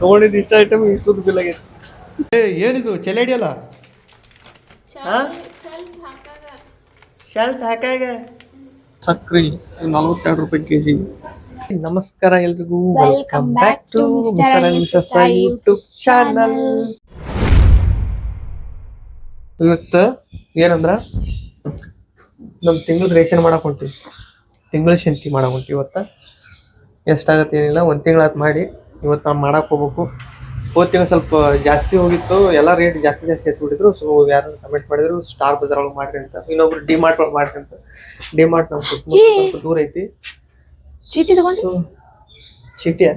ತೊಗೊಂಡಿದ್ದು ಇಷ್ಟ ಐಟಮ್ ಇಷ್ಟೊಂದು ಬಿಲ್ ಆಗೈತೆ. ಏ ಏನಿದು? ಚಲೆ ಹಿಡಿಯಲ್ಲ ಶಾಲ್ ಹಾಕಾಗ. ಸಕ್ರಿ ನಲ್ವತ್ತೆರಡು ರೂಪಾಯಿ ಕೆ ಜಿ ನಮಸ್ಕಾರ ಎಲ್ರಿಗೂ. Welcome back to mister and missus YouTube channel ಇವತ್ತು ಏನಂದ್ರ? ನಮ್ಮ ತಿಂಗಳದ ರೇಷನ್ ಮಾಡಕ್ ಹೊಂಟಿವಿ. ತಿಂಗಳ ಶಂತಿ ಮಾಡಕ್ ಹೊಂಟಿವಿ ಇವತ್ತ. ಎಷ್ಟಾಗತ್ತೆ ಏನಿಲ್ಲ ಒಂದು ತಿಂಗಳಾತ್ ಮಾಡಿ. ಇವತ್ತು ನಾವು ಮಾಡಕ್ ಹೋಗ್ಬೇಕು. ಹೋದ ತಿಂಗಳು ಸ್ವಲ್ಪ ಜಾಸ್ತಿ ಹೋಗಿತ್ತು ಎಲ್ಲ ರೇಟ್ ಜಾಸ್ತಿ ಜಾಸ್ತಿ ಎತ್ಬಿಟ್ಟಿದ್ರು. ಸೊ ಯಾರು ಕಮೆಂಟ್ ಮಾಡಿದ್ರು ಸ್ಟಾರ್ ಬಜಾರ್ ಒಳಗೆ ಮಾಡ್ರಿ ಅಂತ. ಇನ್ನೊಬ್ರು ಡಿ ಮಾರ್ಟ್ ಒಳಗೆ ಮಾಡ್ರಿ ಅಂತ. ಡಿ ಮಾರ್ಟ್ ನಮ್ಮ ಸ್ವಲ್ಪ ದೂರ ಐತಿ. ಚೀಟಿ ತಗೊಂಡು? ಚೀಟಿಯ?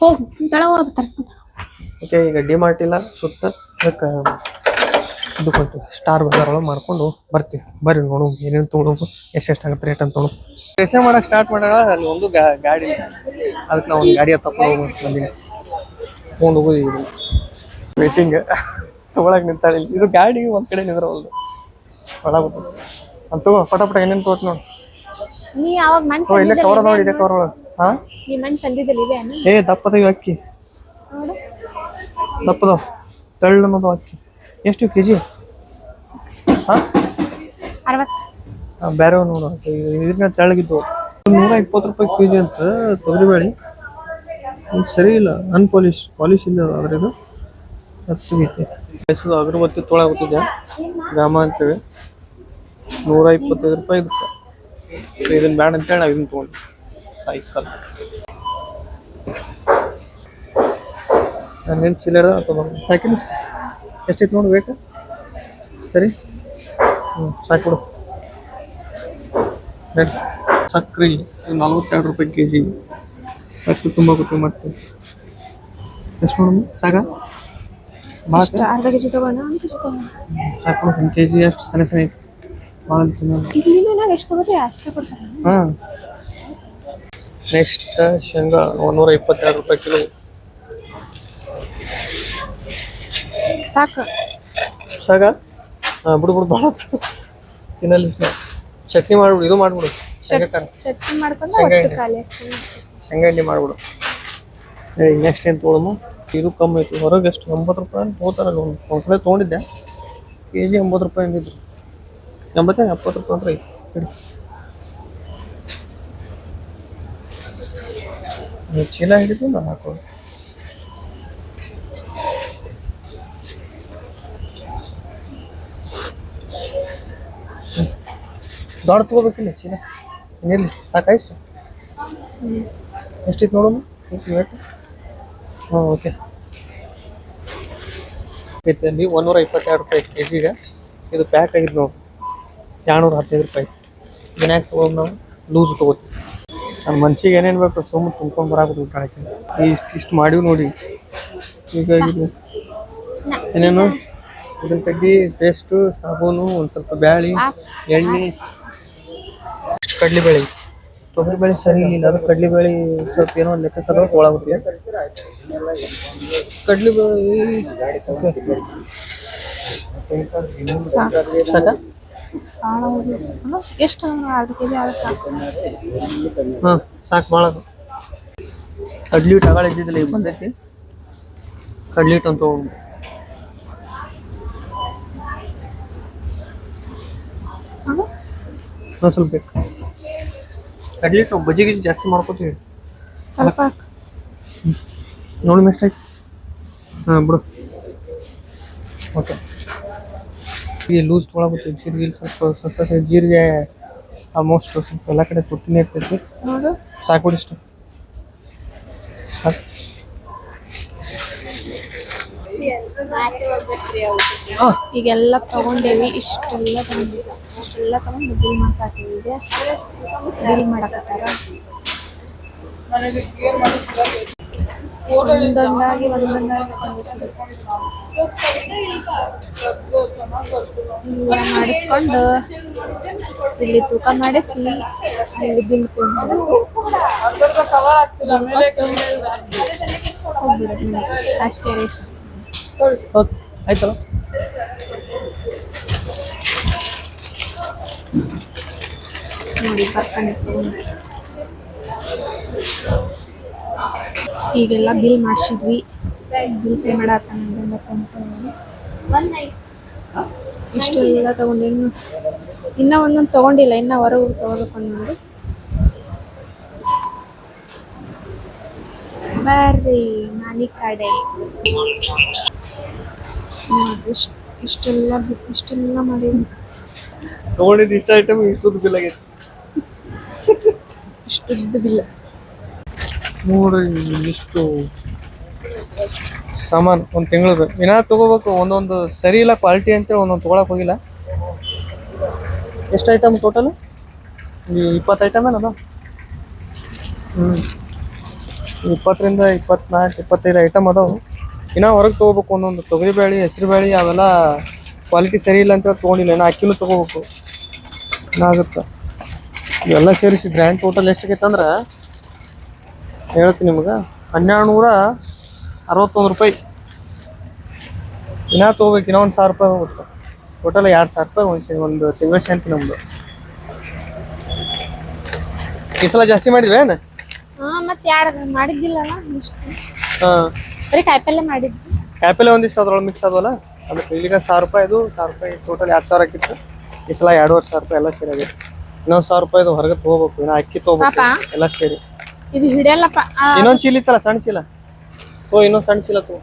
ಹೋಗ್ ಹೋಗಿ ತರ್ಸ್ಕೊಂತ ಓಕೆ ಈಗ ಡಿ ಮಾರ್ಟ್ ಇಲ್ಲ ಸುತ್ತ ಅದಕ್ಕೆ ಇದು ಸ್ಟಾರ್ ಬಜಾರೊಳಗೆ ಮಾಡ್ಕೊಂಡು ಬರ್ತೀವಿ. ಬರ್ರಿ ನೋಡು ಏನೇನು ತೊಗೊಳೋದು ಎಷ್ಟೆಷ್ಟಾಗುತ್ತೆ ರೇಟ್ ಅಂತ ನೋಡು. ರೇಷನ್ ಮಾಡೋಕೆ ಸ್ಟಾರ್ಟ್ ಮಾಡೋಣ ಅಲ್ಲಿ ಒಂದು ಗಾ- ಗಾಡಿ. ಅದಕ್ಕೆ ನಾವು ಒಂದು ಗಾಡಿ ತಕೊಂಡು ಹೋಗು ಬಂದೀನಿ ತೊಗೊಂಡು ಹೋಗೋದು ಇದು ವೇಟಿಂಗ್ ತೊಗೊಳಕ್ ನಿಂತಾಳೆ ಇದು ಗಾಡಿ ಒಂದು ಕಡೆ ನಿಂದ್ರವಲ್ದು. ಒಳಗೆ ಅಂತ ತಗೋ ಪಟ ಪಟ ಏನೇನು ತಗೋತ ನೋಡಿ. ನೀ ಯಾವಾಗ ಇಲ್ಲೇ ಕವರ್ ನೋಡಿ ಇದೆ ಕವರ್ ಒಳಗೆ? ಹಾಂ? ನೀ ಮಣ್ ತಂದಿದ್ದಲ್ಲಿ ಇವೆ ಏ ದಪ್ಪದವು ಅಕ್ಕಿ. ನೋಡು. ದಪ್ಪದವು. ತೆಳ್ಳನದು ಅಕ್ಕಿ. ಎಷ್ಟು ಕೆ ಜಿ ಹಾಂ? ಅರವತ್ತು. ಬೇರೆ ನೋಡು ಇದನ್ನ ತೆಳ್ಳಗಿದ್ದು. ನೂರ ಇಪ್ಪತ್ತು ರೂಪಾಯಿ ಕೆ ಜಿ ಅಂತ ತೊಗರಿಬೇಳೆ. ಇದು ಸರಿ ಇಲ್ಲ. ಅನ್ಪಾಲಿಶ್ ಪಾಲಿಶ್ ಇಲ್ಲ ಅದ್ರದ್ದು ಹತ್ತಗೈತೆ ಹೆಸರು ಅಗರಬತ್ತಿ ತೊಳಾಗುತ್ತಿದೆ ಗಾಮ ಅಂತೇಳಿ. ನೂರ ಇಪ್ಪತ್ತೈದು ರೂಪಾಯಿ ಇದಕ್ಕೆ ಇದನ್ನ ಬೇಡ ಅಂತೇಳಿ ನಾವು ಇದನ್ನ ತೊಗೊಂಡು. ಸೈಕಲ್ ನಾನು ಏನು ಚಿಲ್ಲರ್ ತೊಗೊಂಡು ಸೈಕಲ್ ಇಷ್ಟ ಎಷ್ಟೈತೆ ನೋಡಿ ಬೇಕು ಸರಿ. ಹ್ಞೂ ಸಾಕು ನಡಿ. ನಲ್ವತ್ತೆರಡು ರೂಪಾಯಿ ಕೆ ಜಿ ಸಕ್ಕರೆ ತುಂಬ ಗೊತ್ತು ಮತ್ತೆ. ಎಷ್ಟು ನೋಡಮ್ಮ ಸಾಕ? ಭಾಳ ಅರ್ಧ ತಗೋಣ ಸಾಕು ಒಂದು ಕೆ ಜಿ ಅಷ್ಟು ಸಣ್ಣ ಸಣ್ಣ ಐತಿ. ಭಾಳ ತಿನ್ನೋದು ಇಲ್ಲಿ ನಾವು ಎಷ್ಟು ತಗೋತೀವಿ ಅಷ್ಟೇ ಕೊಡ್ತಾರೆ. ಹಾಂ. ನೆಕ್ಸ್ಟ್ ಶೇಂಗಾ ಒಂದೂರ ಇಪ್ಪತ್ತೆರಡು ರೂಪಾಯಿ ಕಿಲೋ. ಸಾಕು. ಸಾಕ? ಹಾಂ ಬಿಡು ಬಿಡು ಭಾಳ ತಿನ್ನಲಿ ಚಟ್ನಿ ಮಾಡ್ಬಿಡು ಇದು ಮಾಡ್ಬಿಡು. ಶೇಂಗಾ ಖಾರ. ಚಟ್ನಿ ಮಾಡ್ಕೊಂಡು ಶೇಂಗಾ ಒಟ್ಟು ಎಣ್ಣೆ. ಖಾಲಿ ಆಗ್ತದೆ. ಶೇಂಗಾ ಎಣ್ಣೆ ಮಾಡ್ಬಿಡು. ಹೇಳಿ ನೆಕ್ಸ್ಟ್ ಏನು ತೊಗೊಳಮ್ಮ ಇದು ಕಮ್ಮಿ ಐತಿ ಹೊರಗೆ ಎಷ್ಟು? ಎಂಬತ್ತು ರೂಪಾಯಿ ಅಂತ ಹೋಗ್ತಾರಲ್ಲ ಒಂದು ಒಂದು ಕಡೆ ತೊಗೊಂಡಿದ್ದೆ. ಕೆ ಜಿ ಎಂಬತ್ತು ರೂಪಾಯಿ ಅಂದಿದ್ರು. ಎಂಬತ್ತೇ ಎಪ್ಪತ್ತು ರೂಪಾಯಿ ಅಂದ್ರೆ ಐತಿ ನೀವು ಚೀಲ ಹಿಡಿದು ನಾನು ಹಾಕೋದು ದೊಡ್ಡ ತೊಗೋಬೇಕಿಲ್ಲ ಚೀಲ. ಇನ್ನಿರ್ಲಿ ಸಾಕಾಯಿಷ್ಟು ಎಷ್ಟಿತ್ತು ನೋಡೋಣ? ಎಷ್ಟು ರೇಟ್ ಹಾಂ ಓಕೆ ಅಲ್ಲಿ ಒಂದೂರ ಇಪ್ಪತ್ತೆರಡು ರೂಪಾಯಿ ಕೆ ಜಿಗೆ ಇದು ಪ್ಯಾಕ್ ಆಗಿದ್ದು ನೋಡಿ. ಎರಡುನೂರ ಹದಿನೈದು ರೂಪಾಯಿ. ಇದನ್ನ ಯಾಕೆ ತೊಗೊಂಡು ನಾವು ಲೂಸ್ ತೊಗೋತೀವಿ ನನ್ನ ಮನ್ಸಿಗೆ ಏನೇನು ಬೇಕು ಸುಮ್ಮನೆ ತುಂಬ್ಕೊಂಡು ಬರಾಕ ಹಾಕಿ ಇಷ್ಟು ಇಷ್ಟು ಮಾಡಿವಿ ನೋಡಿ. ಹೀಗಾಗಿ ಇದು ಏನೇನು? ಇದನ್ನು ಕಡ್ಡಿ ಪೇಸ್ಟು ಸಾಬೂನು ಒಂದು ಸ್ವಲ್ಪ ಬ್ಯಾಳಿ ಎಣ್ಣೆ. ಕಡ್ಲೆಬೇಳೆ ತೊಗರಿಬೇಳೆ ಸರಿ ಇಲ್ಲ ಅದು ಕಡ್ಲೆಬೇಳೆ ಸ್ವಲ್ಪ ಏನೋ ಒಂದು ಲೆಕ್ಕ ತಗೊಂಡು ತೊಗೊಳಗುತ್ತೆ ಕಡ್ಲೆಬೇಳೆ ಸಾಕು? ಎಷ್ಟು ಅರ್ಧ ಕೆಜಿ ಆದ್ರೆ ಸಾಕು. ಹಾಂ ಸಾಕು ಭಾಳ ಕಡ್ಲಿ ಹಿಟ್ಟು ಅಗಳ ಇದ್ದಿದ್ದಿಲ್ಲ ಈಗ ಬಂದೈತಿ. ಕಡ್ಲಿ ಹಿಟ್ಟು ಅಂತ ತೊಗೊಂಡು? ಸ್ವಲ್ಪ ಬೇಕು. ಕಡ್ಲಿ ಹಿಟ್ಟು ಬಜ್ಜಿ ಗಿಜ್ಜಿ ಜಾಸ್ತಿ ಮಾಡ್ಕೋತೀವಿ. ಸ್ವಲ್ಪ. ನೋಡಿ ಮಿಸ್ಟ್ ಆಯ್ತು. ಹಾಂ ಬಿಡು. ಓಕೆ ಈ ಲೂಸ್ ತೊಗೊಳಗುತ್ತೆ ಜೀರಿಗೆ ಇಲ್ಲಿ ಸ್ವಲ್ಪ ಸ್ವಲ್ಪ ಜೀರಿಗೆ ಆಲ್ಮೋಸ್ಟ್ ಸ್ವಲ್ಪ ಎಲ್ಲ ಕಡೆ ತುಟ್ಟಿನೇ ಇರ್ತೈತಿ. ಸಾಕು ಇಷ್ಟು. ಸಾಕು ಹಾಂ ಈಗೆಲ್ಲ ತಗೊಂಡೇವಿ, ಇಷ್ಟೆಲ್ಲ ತಗೊಂಡಿವಿ. ಇಷ್ಟೆಲ್ಲ ತಗೊಂಡು ಬಿಲ್ ಮಾಡ್ಸಾಕಿವಿ ಈಗ ಬಿಲ್ ಮಾಡಕತ್ತಾರ. ಒಂದೊಂದಾಗಿ ಒಂದೊಂದಾಗಿ ಮಾಡಿಸ್ಕೊಂಡು ಇಲ್ಲಿ ತೂಕ ಮಾಡಿಸಿ ಬಿಲ್. ಅಷ್ಟೇ ರೇಷನ್. ಓಕೆ ಆಯ್ತಲ್ಲ ನೋಡಿ ಈಗೆಲ್ಲ ಬಿಲ್ ಮಾಡಿಸಿದ್ವಿ. ಬಿಲ್ ಪೇ ಮಾಡತ್ತ ಇಷ್ಟೆಲ್ಲ ತಗೊಂಡೇನು ಇನ್ನೂ ಒಂದೊಂದು ತಗೊಂಡಿಲ್ಲ, ಇನ್ನೂ ಹೊರಗೆ ತಗೋಬೇಕು ಅನ್ನೋದು. ಬರ್ರಿ ಮನೆ ಇಷ್ಟ್- ಇಷ್ಟೆಲ್ಲ ಬಿಟ್ಟು ಇಷ್ಟೆಲ್ಲ ಮಾಡಿದ್ವಿ ತಗೊಂಡಿದ್ದು ಇಷ್ಟ ಐಟಮ್ ಇಷ್ಟೊಂದು ಬಿಲ್ ಆಗೈತೆ. ಇಷ್ಟೊಂದು ಬಿಲ್ ನೋಡ್ರಿ ಇಷ್ಟು ಸಾಮಾನು ಒಂದು ಬೇಕು. ಇನ್ನ ತಗೋಬೇಕು ಒಂದೊಂದು ಸರಿ ಇಲ್ಲ ಕ್ವಾಲಿಟಿ ಅಂತೇಳಿ ಒಂದೊಂದು ತೊಗೊಳಕ್ ಹೋಗಿಲ್ಲ. ಎಷ್ಟು ಐಟಮ್ ಟೋಟಲ್ ಇಪ್ಪತ್ತು ಐಟಮ್ ಏನದ? ಹ್ಞೂ ಇಪ್ಪತ್ತರಿಂದ ಇಪ್ಪತ್ನಾಲ್ಕು ಇಪ್ಪತ್ತೈದು ಐಟಮ್ ಅದಾವು. ಇನ್ನ ಹೊರಗೆ ತೊಗೋಬೇಕು ಒಂದೊಂದು. ತೊಗರಿ ಬೇಳೆ ಹೆಸರು ಬೇಳೆ ಅವೆಲ್ಲ ಕ್ವಾಲಿಟಿ ಸರಿ ಇಲ್ಲ ಅಂತೇಳಿ ತೊಗೊಂಡಿಲ್ಲ. ಇನ್ನು ಅಕ್ಕಿನೂ ತೊಗೋಬೇಕು. ಏನಾಗುತ್ತೆ ಇವೆಲ್ಲ ಸೇರಿಸಿ ಗ್ರ್ಯಾಂಡ್ ಟೋಟಲ್ ಎಷ್ಟಾಗೈತಂದ್ರೆ ಹೇಳ್ತೀನಿ ನಿಮ್ಗೆ. ಹನ್ನೆರಡು ನೂರ ಅರವತ್ತೊಂದು ರೂಪಾಯಿ. ಇನ್ನೂ ತೊಗೋಬೇಕು. ಇನ್ನೂ ಒಂದು ಸಾವಿರ ರೂಪಾಯಿ ಹೋಗುತ್ತೆ. ಟೋಟಲ್ ಎರಡು ಸಾವಿರ ರೂಪಾಯಿ ಒಂದು ಒಂದು ತಿಂಗಳ ಶಾಂತಿ ನಮ್ಮದು ಈ ಸಲ ಜಾಸ್ತಿ ಮಾಡಿದ್ವಿ ಏನು? ಹಾ ಮತ್ತೆ ಯಾರು ಮಾಡಿದ್ದಿಲ್ಲಲ್ಲ ಇಷ್ಟು ಹಾಂ. ಬರೀ ಕಾಯಿಪಲ್ಲೆ ಮಾಡಿದ್ವಿ. ಕಾಯಿಪಲ್ಲೆ ಒಂದಿಷ್ಟು ಅದ್ರೊಳಗೆ ಮಿಕ್ಸ್ ಆದವಲ್ಲ? ಅದಕ್ಕೆ ಇಲ್ಲಿಗ ಸಾವಿರ ರೂಪಾಯಿ ಇದು ಸಾವಿರ ರೂಪಾಯಿ ಟೋಟಲ್ ಎರಡು ಸಾವಿರ ಆಗಿತ್ತು. ಈ ಸಲ ಎರಡುವರೆ ಸಾವಿರ ರೂಪಾಯಿ ಎಲ್ಲ ಸೇರಿ ಆಗೈತೆ. ಇನ್ನೊಂದು ಸಾವಿರ ರೂಪಾಯಿದು ಹೊರಗೆ ತೊಗೋಬೇಕು ಇನ್ನು ಅಕ್ಕಿ ತೊಗೋಬೇಕು ಎಲ್ಲಾ ಸೇರಿ. ಇದು ಹಿಡಿಯಲ್ಲಪ್ಪ. ಇನ್ನೊಂದು ಚೀಲ ಇತ್ತಲ್ಲ ಸಣ್ಣ ಚೀಲ? ಓ ಇನ್ನೊಂದು ಸಣ್ಣ ಚೀಲ ತಗೋ.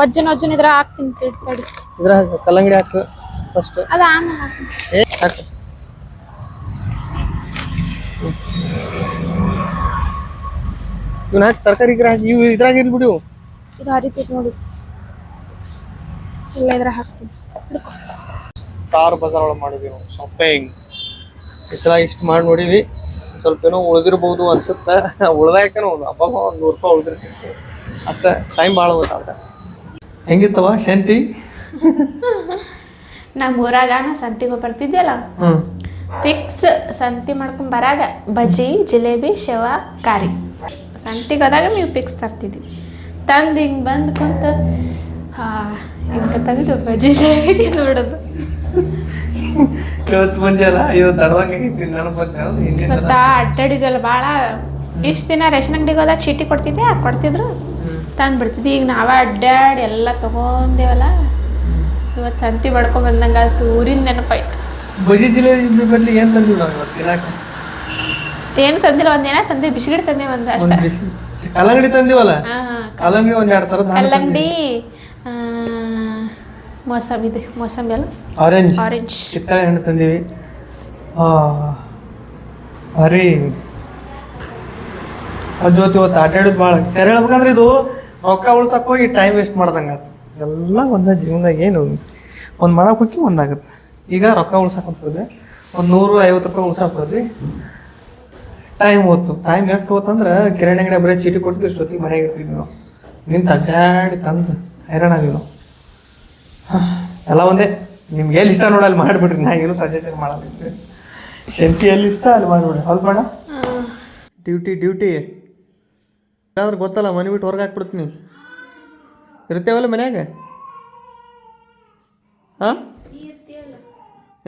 ವಜ್ಜನ ವಜ್ಜನ ಇದ್ರ ಹಾಕ್ತೀನಿ ತಡಿ ತಡಿ. ಇದ್ರ ಕಲ್ಲಂಗಡಿ ಹಾಕು ಫಸ್ಟ್ ಅದ ಆಮೇಲೆ ಹಾಕ್ತೀನಿ ಏ ಹಾಕು. ಇವನ್ನ ಹಾಕಿ ತರಕಾರಿ ಗಿರ ಹಾಕಿ ಇವು ಇದ್ರಾಗ ಇರ್ಲಿ ಬಿಡು? ಇದು ಹರಿತೈತಿ ನೋಡಿ. ಇಲ್ಲ ಇದ್ರ ಹಾಕ್ತೀನಿ. ಹಿಡ್ಕೊ. ಸ್ಟಾರ್ ಬಜಾರ್ ಒಳಗೆ ಮಾಡಿದ್ವಿ ನಾವು ಶಾಪಿಂಗ್ ಈ ಸಲ ಇಷ್ಟು ಮಾಡಿ ನೋಡಿವಿ. ಸ್ವಲ್ಪ ಏನೋ ಉಳಿದಿರ್ಬೋದು ಅನ್ಸುತ್ತೆ. ಉಳ್ದಾಕನೋ ಒಂದು ಹಬ್ಬ ಒಂದು ನೂರು ರೂಪಾಯಿ ಉಳಿದಿರ್ತೀವಿ ಅಷ್ಟೇ ಟೈಮ್ ಭಾಳ ಹೋಗ್ತಾವ ಹೆಂಗಿತ್ತವ ಶಾಂತಿ? ನಮ್ಮ ಊರಾಗ ನಾ ಸಂತಿಗೆ ಹ್ಞೂ ಫಿಕ್ಸ್ ಸಂತಿ ಮಾಡ್ಕೊಂಡ್ ಬರಾಗ ಬಜ್ಜಿ ಜಿಲೇಬಿ ಶವ ಕಾರಿ ಸಂತಿಗೆ ಹೋದಾಗ ನೀವು ಫಿಕ್ಸ್ ತರ್ತಿದ್ವಿ. ತಂದು ಹಿಂಗೆ ಬಂದು ಕುಂತ ಹಿಂಗೆ ತೆಗೆದು ಬಜ್ಜಿ ಜಿಲೇಬಿ ತಿಂದ್ಬಿಡೋದು ಇವತ್ತು ಅಲ್ಲ ಇವತ್ತು ನನಗೆ ಹಿಂದಿನ ಮತ್ತ ಅಡ್ಡಾಡಿದ್ವಲ್ಲ ಭಾಳ ಇಷ್ಟು ದಿನ ರೇಷನ್ ಅಂಗಡಿಗೆ ಹೋದಾಗ ಚೀಟಿ ಕೊಡ್ತಿದ್ದೆ ಕೊಡ್ತಿದ್ರು. ತಂದು ಬಿಡ್ತಿದ್ವಿ ಈಗ ನಾವೇ ಅಡ್ಡಾಡಿ ಎಲ್ಲ ತೊಗೊಂಡೇವಲ್ಲ? ಇವತ್ತು ಸಂತಿ ಮಾಡ್ಕೊಂಡು ಬಂದಂಗೆ ಆಯ್ತು ಊರಿನ ನೆನಪಾಯ್ತು ಬಜಿ ಜಿಲ್ಲೆ ಬರಲಿ ಏನು ತಂದಿಲ್ಲ ನಾವು ಇವತ್ತು ತಿನ್ನಾಕ ಏನು ತಂದಿಲ್ಲ ಒಂದೇನ ತಂದೆ ಬಿಸ್ಕಿಟ್ ತಂದೆ ಒಂದು ಅಷ್ಟೇ. ಕಲ್ಲಂಗಡಿ ತಂದಿವಲ್ಲ? ಕಲ್ಲಂಗಡಿ. ಒಂದು ಎರಡು ಥರದ ಕಲ್ಲಂಗಡಿ ಮೋಸಂಬಿ ಇದೆ ಮೋಸಂಬಿ ಅಲ್ಲ? ಆರೆಂಜ್ ಆರೆಂಜ್ ಕಿತ್ತಳೆ ಹಣ್ಣು ತಂದೀವಿ. ಆ, ಹರಿ ಅದ್ರ ಜೊತೆ ಇವತ್ತು ಅಡ್ಡಾಡೋದು ಭಾಳ ಕರೆ ಹೇಳ್ಬೇಕಂದ್ರೆ ಇದು ರೊಕ್ಕ ಉಳ್ಸಕ್ಕೆ ಹೋಗಿ ಟೈಮ್ ವೇಸ್ಟ್ ಮಾಡ್ದಂಗೆ ಆತು. ಎಲ್ಲ ಒಂದೇ ಜೀವನದಾಗ ಏನು ಒಂದು ಮಾಡಕ್ಕೆ ಹೋಗಿ ಒಂದಾಗುತ್ತೆ ಈಗ ರೊಕ್ಕ ಉಳ್ಸಕ್ಕೆ ಹೋಗ್ತದೆ ಒಂದು ನೂರು ಐವತ್ತು ರೂಪಾಯಿ ಉಳ್ಸಕ್ಕೆ ಹೋದ್ವಿ ಟೈಮ್ ಹೋತು. ಟೈಮ್ ಎಷ್ಟು ಹೋತಂದ್ರೆ ಕಿರಾಣಿ ಅಂಗಡಿ ಬರೀ ಚೀಟಿ ಕೊಟ್ಟು ಇಷ್ಟೊತ್ತಿಗೆ ಮನೆಗೆ ಇರ್ತಿದ್ವಿ ನಾವು. ನಿಂತು ಅಡ್ಡಾಡಿ ತಂದು ಹೈರಾಣ ಅದೀವಿ ನಾವು. ಎಲ್ಲ ಒಂದೇ. ನಿಮ್ಗೆ ಎಲ್ಲಿ ಇಷ್ಟ ನೋಡಿ ಅಲ್ಲಿ ಮಾಡಿಬಿಡ್ರಿ. ನಾ ಏನು ಸಜೆಷನ್ ಮಾಡಲ್ಲ ಶಂತಿ ಎಲ್ಲಿ ಇಷ್ಟ ಅಲ್ಲಿ ಮಾಡಿಬಿಡ್ರಿ. ಹೌದು ಮೇಡಮ್ ಡ್ಯೂಟಿ ಡ್ಯೂಟಿ ಯಾವ್ದು ಗೊತ್ತಲ್ಲ, ಮನೆ ಬಿಟ್ಟು ಹೊರಗೆ ಹಾಕ್ಬಿಡ್ತೀನಿ ಇರ್ತೇವಲ್ಲ ಮನ್ಯಾಗ? ಹಾಂ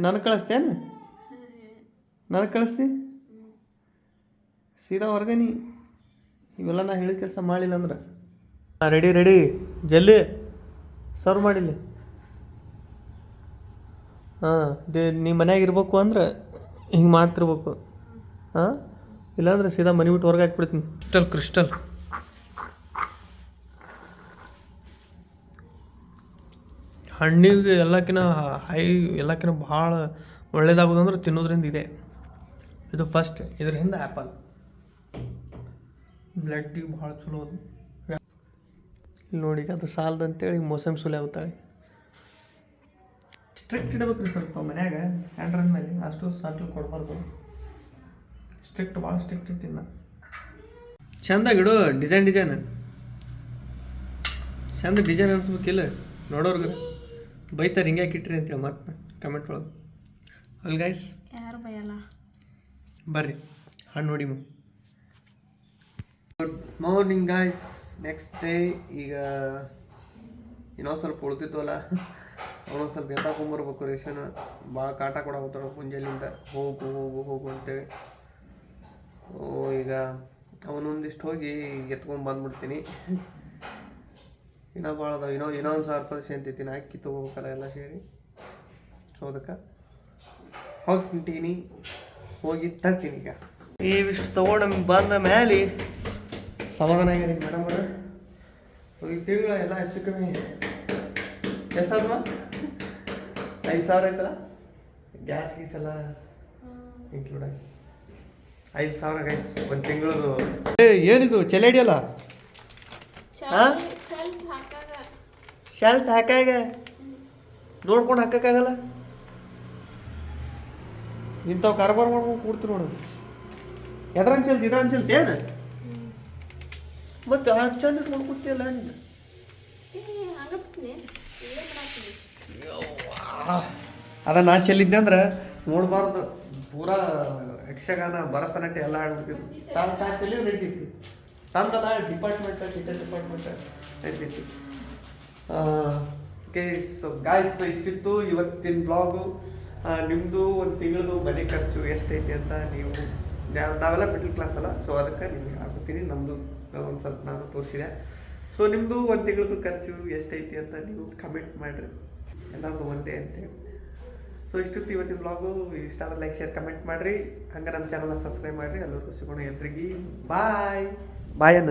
ನನಗೆ ಕಳಿಸ್ತೇನು? ನನಗೆ ಕಳಿಸ್ತಿ? ಸೀದಾ ಹೊರಗೆ ನೀ. ಇವೆಲ್ಲ ನಾ ಹೇಳಿದ ಕೆಲಸ ಮಾಡಿಲ್ಲ ಅಂದ್ರೆ. ರೆಡಿ ರೆಡಿ ಜಲ್ದಿ. ಸರ್ವ್ ಮಾಡಿಲ್ಲ. ಹಾಂ ದೇ, ನೀ ಮನ್ಯಾಗ ಇರ್ಬೇಕು ಅಂದ್ರೆ ಹಿಂಗೆ ಮಾಡ್ತಿರ್ಬೇಕು. ಹಾಂ ಇಲ್ಲಾಂದ್ರೆ ಸೀದಾ ಮನೆ ಬಿಟ್ಟು ಹೊರಗೆ ಹಾಕ್ಬಿಡ್ತೀನಿ. ಕ್ರಿಸ್ಟಲ್ ಕ್ರಿಸ್ಟಲ್ ಹಣ್ಣಿಗೆ ಎಲ್ಲಕ್ಕಿಂತ ಹೈ ಎಲ್ಲಕ್ಕಿಂತ ಭಾಳ ಒಳ್ಳೇದಾಗೋದಂದ್ರೆ ತಿನ್ನೋದ್ರಿಂದ ಇದೆ. ಇದು ಫಸ್ಟ್ ಇದ್ರ ಹಿಂದೆ ಆ್ಯಪಲ್ ಬ್ಲಡ್ಡಿಗೆ ಭಾಳ ಚಲೋ ಇಲ್ಲಿ ನೋಡಿ ಅದು ಸಾಲದು ಅಂತೇಳಿ ಮೋಸಮ್ ಸುಲೆ ಆಗುತ್ತಾಳೆ ಸ್ಟ್ರಿಕ್ಟ್ ಇಡಬೇಕ್ರಿ ಸ್ವಲ್ಪ ಮನ್ಯಾಗ ಹ್ಯಾಂಡ್ರನ್ ಮೇಲೆ ಅಷ್ಟು ಸಾಟ್ಲು ಕೊಡಬಾರ್ದು. ಸ್ಟ್ರಿಕ್ಟ್ ಭಾಳ ಸ್ಟ್ರಿಕ್ಟ್ ಇಟ್ಟಿನ. ಚಂದ ಗಿಡು ಡಿಸೈನ್ ಡಿಸೈನ್ ಚಂದ ಡಿಸೈನ್ ಅನ್ಸ್ಬೇಕಿಲ್ಲ. ನೋಡೋರ್ಗೆ. ಬೈತಾರೆ ಹಿಂಗೆ ಕಿಟ್ರಿ ಅಂತೇಳಿ ಮತ್ತೆ ಕಮೆಂಟ್ ಒಳಗೆ. ಅಲ್ಲಿ ಗೈಸ್ ಯಾರು ಬಯಲ್ಲ? ಬರ್ರಿ ಹಣ್ಣು ನೋಡಿ good morning guys next day ಈಗ ಇನ್ನೊಂದು ಸ್ವಲ್ಪ ಉಳಿದಿದ್ವಲ್ಲ ಅವನೊಂದು ಸ್ವಲ್ಪ ಎತ್ತಾಕೊಂಬರ್ಬೇಕು ರೇಷನ್. ಭಾಳ ಕಾಟ ಕೊಡಾಕತ್ತಾರ ಮುಂಜಾನೆಯಿಂದ ಹೋಗು ಹೋಗು ಹೋಗು ಅಂತೇಳಿ. ಓ ಈಗ ಅವನೊಂದಿಷ್ಟು ಹೋಗಿ ಎತ್ಕೊಂಡು ಬಂದ್ಬಿಡ್ತೀನಿ. ಇನ್ನೂ ಭಾಳ ಅದಾವೆ. ಇನ್ನೂ ಇನ್ನೊಂದು ಸಾವಿರ ರೂಪಾಯಿ ಸೇಂತೈತಿ ನಾ ಅಕ್ಕಿ ತೊಗೋಬೇಕಲ್ಲ ಎಲ್ಲ ಸೇರಿ. ಸೊ ಅದಕ್ಕೆ ಹೋಗ್ತೀನಿ. ಹೋಗಿ ತರ್ತೀನಿ ಈಗ. ಇವಿಷ್ಟು ತೊಗೊಂಡು ನಮ್ಗೆ ಬಂದ ಮೇಲೆ ಸಮಾಧಾನ ಆಗ್ಯಾರ ಮೇಡಮ್ ಅವ್ರ. ಈ ತಿಂಗಳ ಎಲ್ಲ ಹೆಚ್ಚು ಕಮ್ಮಿ. ಎಷ್ಟಾದ್ಮ? ಐದು ಸಾವಿರ ಆಯ್ತಲ್ಲ ಗ್ಯಾಸ್ ಗೀಸ್ ಎಲ್ಲ ಇನ್ಕ್ಲೂಡ್ ಆಗಿ. ಐದು ಸಾವಿರ ಗೈಸ್ ಒಂದು ತಿಂಗಳದು. ಏ ಏನಿದು? ಚೆಲ್ಲಡಿಯಲ್ಲ ಹಾ? ಶೆಲ್ಟ್ ಹಾಕಾಗ ನೋಡ್ಕೊಂಡು ಹಾಕೋಕ್ಕಾಗಲ್ಲ? ಇಂಥವು ಕಾರ್ಬಾರ್ ಮಾಡ್ಕೊಂಡು ಕೂಡ್ತೀವಿ ನೋಡು. ಇದ್ರಂಗ್ ಚಲ್ತಿ ಏನು? ಮತ್ತೆ ಆ ಚಂದ ಇಟ್ಕೊಂಡು ಕೂತಿಯಲ್ಲ ನೀನು? ಅದ ನಾ ಚೆಲ್ಲಿದ್ದೆ ಅಂದ್ರೆ ನೋಡಬಾರ್ದು. ಪೂರಾ ಯಕ್ಷಗಾನ ಭರತನಾಟ್ಯ ಎಲ್ಲ ಆಡ್ಬಿಡ್ತಿದ್ವು ತಾನು ತಾ ಚೆಲ್ಲಿದ್ರೆ ನಡೀತಿತ್ತು. ತಂದಲ್ಲ ಡಿಪಾರ್ಟ್ಮೆಂಟ್ ಟೀಚರ್ ಡಿಪಾರ್ಟ್ಮೆಂಟ್ ನಡೀತಿತ್ತು. ಓಕೆ ಸೊ ಗಾಯ್ಸ್ ಇಷ್ಟಿತ್ತು ಇವತ್ತಿನ ಬ್ಲಾಗು ನಿಮ್ಮದು ಒಂದು ತಿಂಗಳದು ಮನೆ ಖರ್ಚು ಎಷ್ಟೈತಿ ಅಂತ ನೀವು ನಾವ್- ನಾವೆಲ್ಲ ಮಿಡ್ಲ್ ಕ್ಲಾಸ್ ಅಲ್ಲ ಸೊ ಅದಕ್ಕೆ ನಿಮಗೆ ಹಾಕೋತೀನಿ ನಮ್ಮದು ಒಂದು ಸ್ವಲ್ಪ ನಾನು ತೋರಿಸಿದೆ. ಸೊ ನಿಮ್ಮದು ಒಂದು ತಿಂಗಳದು ಖರ್ಚು ಎಷ್ಟೈತಿ ಅಂತ ನೀವು ಕಮೆಂಟ್ ಮಾಡಿರಿ. ಎಲ್ಲರದು ಒಂದೇ ಅಂತೇಳಿ ಸೊ ಇಷ್ಟಿತ್ತು ಇವತ್ತಿನ ಬ್ಲಾಗು ಇಷ್ಟ ಆದ್ರೆ ಲೈಕ್ ಶೇರ್ ಕಮೆಂಟ್ ಮಾಡಿರಿ. ಹಂಗೆ ನಮ್ಮ ಚಾನಲ್ನ ಸಬ್ಸ್ಕ್ರೈಬ್ ಮಾಡಿರಿ. ಎಲ್ಲರಿಗೂ ಸಿಗೋಣ ಎಲ್ರಿಗೂ ಬಾಯ್ ಬಾಯ್ ಅನ್ನ